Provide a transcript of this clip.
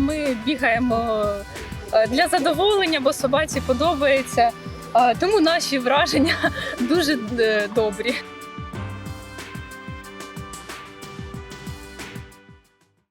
ми бігаємо е, для задоволення, бо собаці подобається. Е, тому наші враження дуже е, добрі.